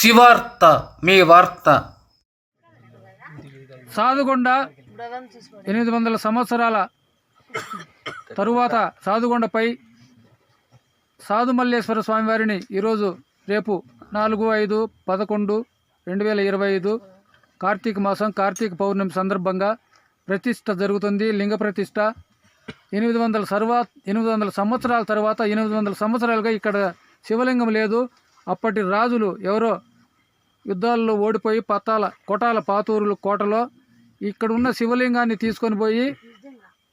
శివార్త మీ వార్త. సాధుగొండ ఎనిమిది వందల సంవత్సరాల తరువాత సాధుగొండపై సాధుమల్లేశ్వర స్వామివారిని ఈరోజు రేపు నాలుగు ఐదు పదకొండు రెండు వేల ఇరవై ఐదు కార్తీక మాసం కార్తీక పౌర్ణమి సందర్భంగా ప్రతిష్ట జరుగుతుంది. లింగ ప్రతిష్ట ఎనిమిది వందల సర్వా ఎనిమిది వందల సంవత్సరాల తర్వాత ఎనిమిది వందల సంవత్సరాలుగా ఇక్కడ శివలింగం లేదు. అప్పటి రాజులు ఎవరో యుద్ధాల్లో ఓడిపోయి పత్తాల కొటాల పాతూరులు కోటలో ఇక్కడ ఉన్న శివలింగాన్ని తీసుకొని పోయి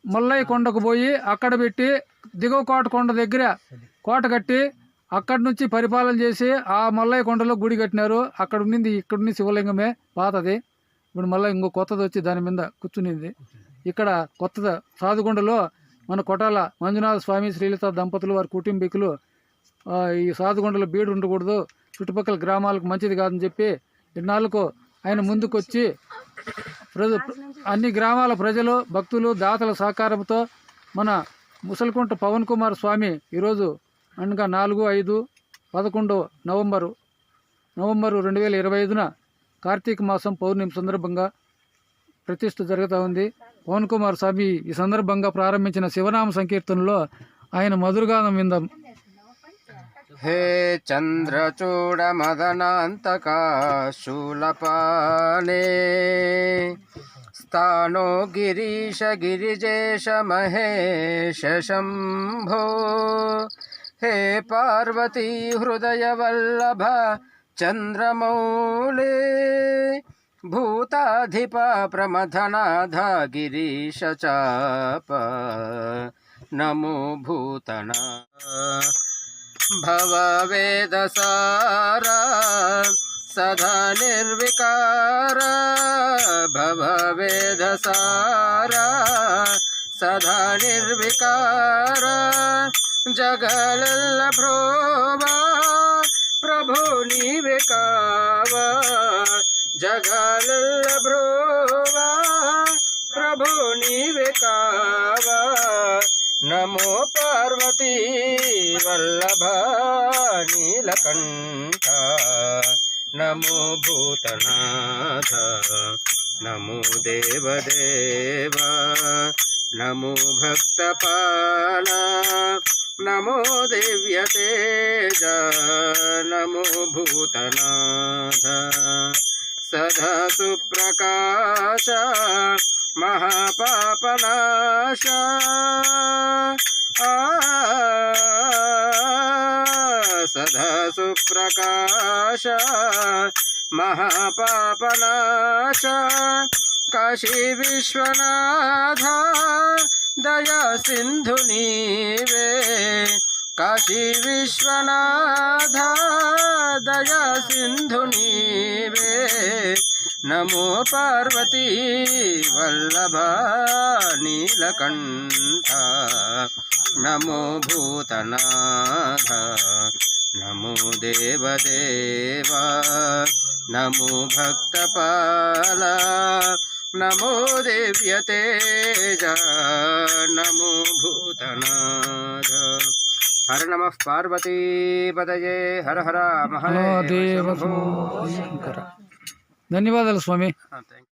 మల్లయ్య కొండకు పోయి అక్కడ పెట్టి దిగువ కోట కొండ దగ్గర కోట కట్టి అక్కడి నుంచి పరిపాలన చేసి ఆ మల్లయ్య కొండలో గుడి కట్టినారు. అక్కడ ఉండింది ఇక్కడ ఉన్న శివలింగమే పాతది. ఇప్పుడు మళ్ళీ ఇంకో కొత్తది వచ్చి దాని మీద కూర్చునింది. ఇక్కడ కొత్తది సాధుగుండలో మన కొటాల మంజునాథ స్వామి శ్రీలత దంపతులు వారి కుటుంబీకులు ఈ సాధుగుండలో బీడు ఉండకూడదు చుట్టుపక్కల గ్రామాలకు మంచిది కాదని చెప్పి ఇన్నాళ్ళకు ఆయన ముందుకొచ్చి ప్రజ అన్ని గ్రామాల ప్రజలు భక్తులు దాతల సహకారంతో మన ముసలికుంట పవన్ కుమార్ స్వామి ఈరోజు అనగా నాలుగు ఐదు పదకొండు నవంబరు నవంబరు రెండు వేల ఇరవై ఐదున కార్తీక మాసం పౌర్ణమి సందర్భంగా ప్రతిష్ట జరుగుతూ ఉంది. పవన్ కుమార్ స్వామి ఈ సందర్భంగా ప్రారంభించిన శివనామ సంకీర్తనలో ఆయన మధురగానం విందాం. हे चन्द्रचूडमदनान्तका शूलपाने स्थानो गिरीश गिरिजेश महेश शम्भो। हे पार्वती हृदयवल्लभ चन्द्रमौले, भूताधिप प्रमथनाध गिरीशचाप नमो भूतना भववेदसारा सदा निर्विकारा। भववेदसारा सदा निर्विकार। जगल निर्विकारा जगलभ्रोवा प्रभो निविकावा। जगलभ्रोवा प्रभो निविकावा। నమో పార్వతీ వల్లభ నీలకంఠ. నమో భూతనాథ. నమో దేవదేవ. నమో భక్తపాల. నమో దివ్యతేజ. నమో భూతనాథ. సదా సుప్రకాశ. महापापनाश। सदा सुप्रकाश। महापापनाश। काशी विश्वनाथ दया सिन्धु नीवे। काशी विश्वनाथ दया सिन्धु नीवे। नमो पार्वती वल्लभा नमो भूतनाथ। नमो देवदेवा। नमो भक्तपाला। नमो देव्यतेज। नमो भूतनाथ। हर नम पार्वती पदये हर हर महादेव शंकर। ಧನ್ಯವಾದಗಳು ಸ್ವಾಮಿ ಹಾಂ ಥ್ಯಾಂಕ್